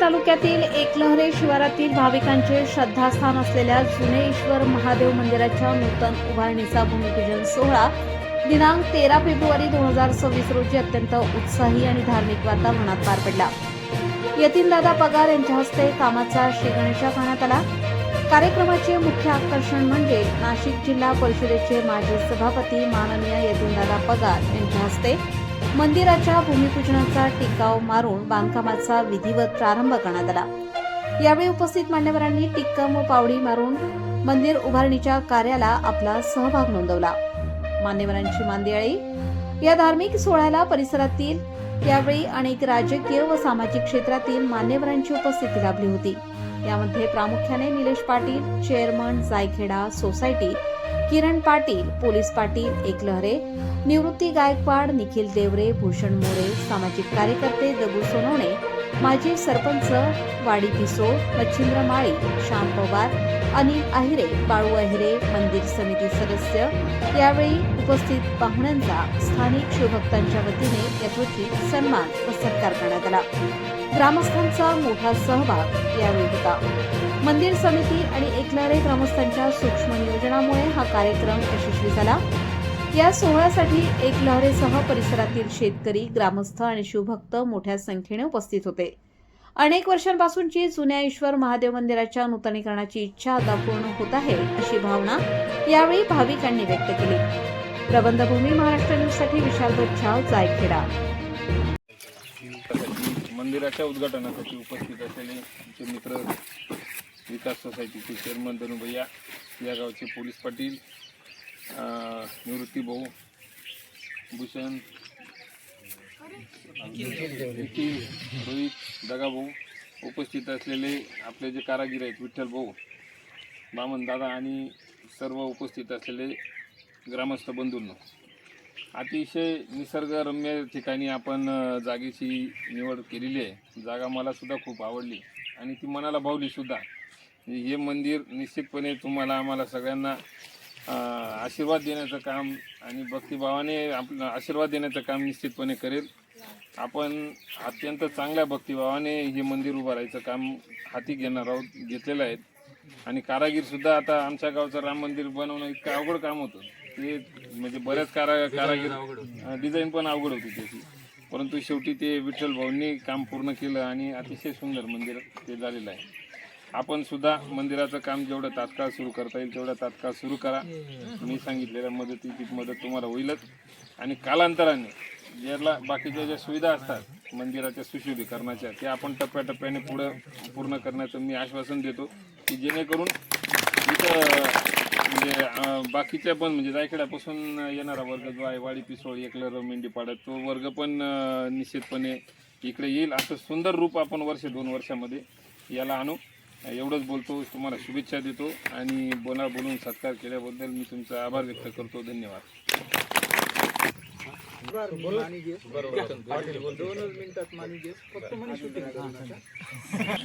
तालुक्यातील एकलहरे शिवारातील भाविकांचे श्रद्धास्थान असलेल्या जुने ईश्वर महादेव मंदिराच्या नूतन उभारणीचा भूमिपूजन सोहळा दिनांक तेरा फेब्रुवारी दोन हजार सव्वीस रोजी अत्यंत उत्साही आणि धार्मिक वातावरणात पार पडला. यतीनदादा पगार यांच्या हस्ते कामाचा श्रीगणेशा करण्यात आला. कार्यक्रमाचे मुख्य आकर्षण म्हणजे नाशिक जिल्हा परिषदेचे माजी सभापती माननीय यतीनदादा पगार यांच्या हस्ते मंदिराच्या भूमिपूजनाचा टिकाव मारून बांधकामाचा विधिवत प्रारंभ करण्यात आला. यावेळी उपस्थित मान्यवरांनी टिक्कम व पावडी मारून मंदिर उभारणीच्या कार्याला आपला सहभाग नोंदवला. मान्यवरांची मांदियाळी या धार्मिक सोहळ्याला परिसरातील यावेळी अनेक राजकीय व सामाजिक क्षेत्रातील मान्यवरांची उपस्थिती लाभली होती. यामध्ये प्रामुख्याने Nilesh Patil chairman Jaykheda society Kiran Patil police Patil Ekalhare Nivrutti Gaikwad Nikhil Devare Bhushan More सामाजिक कार्यकर्ते दगू सोनवणे माजी सरपंच वाडी पिसो मच्छिंद्र माळी श्याम पवार अनिल अहिरे बाळू अहिरे मंदिर समिती सदस्य. यावेळी उपस्थित पाहुण्यांचा स्थानिक शिवभक्तांच्या वतीने यथोचित सन्मान व सत्कार करण्यात आला. ग्रामस्थांचा मोठा सहभाग यावेळी होता मंदिर समिती आणि एकनारे ग्रामस्थांच्या सूक्ष्म नियोजनामुळे हा कार्यक्रम यशस्वी झाला. या सोहळ्यासाठी एक लहरेसह परिसरातील शेतकरी ग्रामस्थ आणि शिवभक्त मोठ्या संख्येने उपस्थित होते. अनेक वर्षांपासूनची जुन्या ईश्वर महादेव मंदिराच्या नूतनीकरणाची इच्छा आता पूर्ण होत आहे अशी भावना यावेळी भाविकांनी व्यक्त केली. प्रबंधभूमी महाराष्ट्र न्यूजसाठी विशाल बच्छाव जायखेडा. मंदिराच्या उद्घाटनासाठी उपस्थित असलेले आमचे मित्र विकास सोसायटीचे चेअरमन धनुभैया या गावचे पोलीस पाटील निवृत्ती भाऊ भूषण निखिल रोहित दगा भाऊ उपस्थित असलेले आपले जे कारागीर आहेत विठ्ठल भाऊ बामन दादा आणि सर्व उपस्थित असलेले ग्रामस्थ बंधूंना. अतिशय निसर्गरम्य ठिकाणी आपण जागेची निवड केलेली आहे. जागा मला सुद्धा खूप आवडली आणि ती मनाला भावली सुद्धा. हे मंदिर निश्चितपणे तुम्हाला आम्हाला सगळ्यांना आशीर्वाद देण्याचं काम आणि भक्तिभावाने आपलं आशीर्वाद देण्याचं काम निश्चितपणे करेल. आपण अत्यंत चांगल्या भक्तिभावाने हे मंदिर उभारायचं काम हाती घेणार आहोत घेतलेलं आहे. आणि कारागीरसुद्धा आता आमच्या गावचं राम मंदिर बनवणं इतकं अवघड काम होतं. ते म्हणजे बऱ्याच कारा कारागीर डिझाईन पण अवघड होती त्याची. परंतु शेवटी ते विठ्ठल भाऊंनी काम पूर्ण केलं आणि अतिशय सुंदर मंदिर ते झालेलं आहे. आपण सुद्धा मंदिराचं काम जेवढं तात्काळ सुरू करता येईल तेवढं तात्काळ सुरू करा. मी सांगितलेल्या मदतीची मदत तुम्हाला होईलच. आणि कालांतराने ज्याला बाकीच्या ज्या सुविधा असतात मंदिराच्या सुशोभीकरणाच्या त्या आपण टप्प्याटप्प्याने पुढं पूर्ण करण्याचं मी आश्वासन देतो की जेणेकरून इथं म्हणजे बाकीच्या पण म्हणजे रायखेड्यापासून येणारा वर्ग जो आहे वाडी पिसोळ एकलर मेंढीपाडा तो वर्ग पण निश्चितपणे इकडे येईल. असं सुंदर रूप आपण वर्ष दोन वर्षामध्ये याला आणू. एवढंच बोलतो तुम्हाला शुभेच्छा देतो आणि बोला बोलून सत्कार केल्याबद्दल मी तुमचा आभार व्यक्त करतो. धन्यवाद.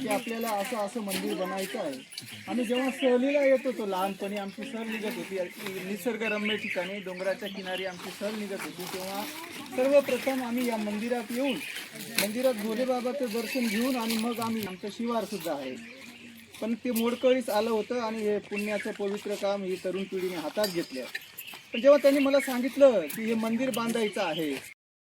की आपल्याला असं असं मंदिर बनायचं आहे. आणि जेव्हा सहलीला येत होतो लहानपणी आमची सहल निघत होती. निसर्गरम्य ठिकाणी डोंगराच्या किनारी आमची सहल निघत होती. तेव्हा सर्वप्रथम आम्ही या मंदिरात येऊन मंदिरात भोलेबाबाचं दर्शन घेऊन आणि मग आम्ही आमचं शिवार सुद्धा आहे. पण ते मोडकळीस आलं होतं आणि हे पुण्याचं पवित्र काम ही तरुण पिढीने हातात घेतलं. पण जेव्हा त्यांनी मला सांगितलं की हे मंदिर बांधायचं आहे